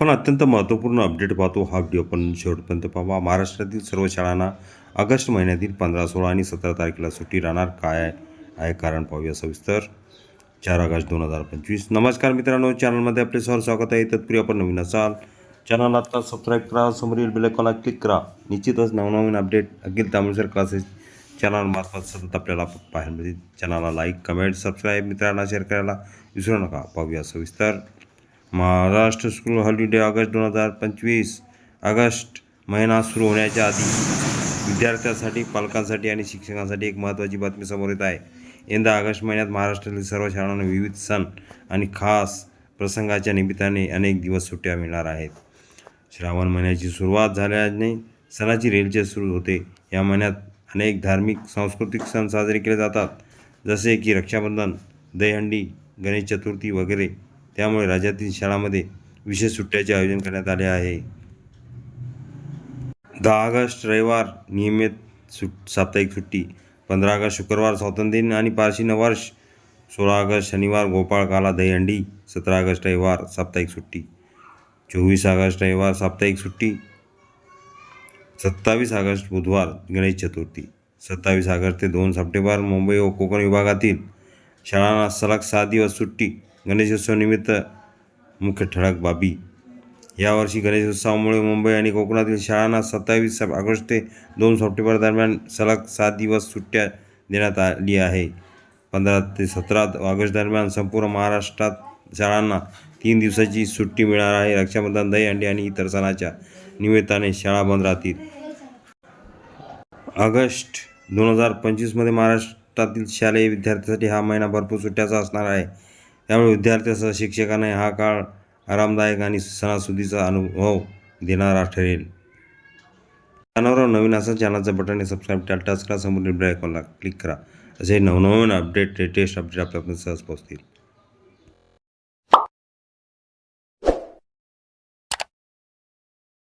पण अत्यंत महत्त्वपूर्ण अपडेट पाहतो हा व्हिडिओ पण शेवटपर्यंत पाहा महाराष्ट्रातील सर्व शाळांना ऑगस्ट महिन्यातील पंधरा सोळा आणि सतरा तारखेला सुट्टी राहणार. काय आहे कारण पाहूया सविस्तर. चार ऑगस्ट दोन हजार पंचवीस. नमस्कार मित्रांनो चॅनलमध्ये आपले सर स्वागत आहे. तत्पूर्वी आपण नवीन असाल चॅनल आत्ता सबस्क्राईब करा समोरील बेलकॉनला क्लिक करा. निश्चितच नवनवीन अपडेट अखिल तामिळसर क्लासेस चॅनलमार्फत सतत आपल्याला पाहायला मिळतील. चॅनलला लाईक कमेंट सबस्क्राईब मित्रांना शेअर करायला विसरू नका. पाहूया सविस्तर. महाराष्ट्र स्कूल हॉलिडे ऑगस्ट दोन हजार पंचवीस ऑगस्ट महिना सुरू होण्याच्या आधी विद्यार्थ्यांसाठी पालकांसाठी आणि शिक्षकांसाठी एक महत्त्वाची बातमी समोर येत आहे. यंदा ऑगस्ट महिन्यात महाराष्ट्रातील सर्व शाळांना विविध सण आणि खास प्रसंगाच्या निमित्ताने अनेक दिवस सुट्ट्या मिळणार आहेत. श्रावण महिन्याची सुरुवात झाल्याने सणाची रेलचेल सुरू होते. या महिन्यात अनेक धार्मिक सांस्कृतिक सण साजरे केले जातात. जसे की रक्षाबंधन दहीहंडी गणेश चतुर्थी वगैरे त्यामुळे राज्यातील शाळांमध्ये विशेष सुट्ट्याचे आयोजन करण्यात आले आहे. दहा ऑगस्ट रविवार नियमित सुट साप्ताहिक सुट्टी. पंधरा ऑगस्ट शुक्रवार स्वातंत्र्य दिन आणि पारशी नववर्ष सोळा ऑगस्ट शनिवार गोपाळ काला दहीहंडी सतरा ऑगस्ट रविवार साप्ताहिक सुट्टी. चोवीस ऑगस्ट रविवार साप्ताहिक सुट्टी. सत्तावीस ऑगस्ट बुधवार गणेश चतुर्थी. सत्तावीस ऑगस्ट ते दोन सप्टेंबर मुंबई व कोकण विभागातील शाळांना सलग सात दिवस सुट्टी. गणेशोत्सवानिमित्त मुख्य ठळक बाबी. यावर्षी गणेशोत्सवामुळे मुंबई आणि कोकणातील शाळांना सत्तावीस ऑगस्ट ते दोन सप्टेंबर दरम्यान सलग सात दिवस सुट्ट्या देण्यात आली आहे. पंधरा ते सतरा ऑगस्ट दरम्यान संपूर्ण महाराष्ट्रात शाळांना तीन दिवसाची सुट्टी मिळणार आहे. रक्षाबंधन दहीहंडी आणि इतर सणाच्या निमित्ताने शाळा बंद राहतील. ऑगस्ट दोन हजार पंचवीसमध्ये महाराष्ट्रातील शालेय विद्यार्थ्यांसाठी हा महिना भरपूर सुट्ट्याचा असणार आहे. त्यामुळे विद्यार्थ्यासह शिक्षकांना हा काळ आरामदायक आणि सणासुदीचा अनुभव देणारा ठरेल. चॅनलवर नवीन असा चॅनलचं बटन आहे सबस्क्राईब त्याला करा समोर बेल आयकॉनला क्लिक करा. असे नवनवीन अपडेट लेटेस्ट अपडेट आपल्यापर्यंत सहज पोहोचतील.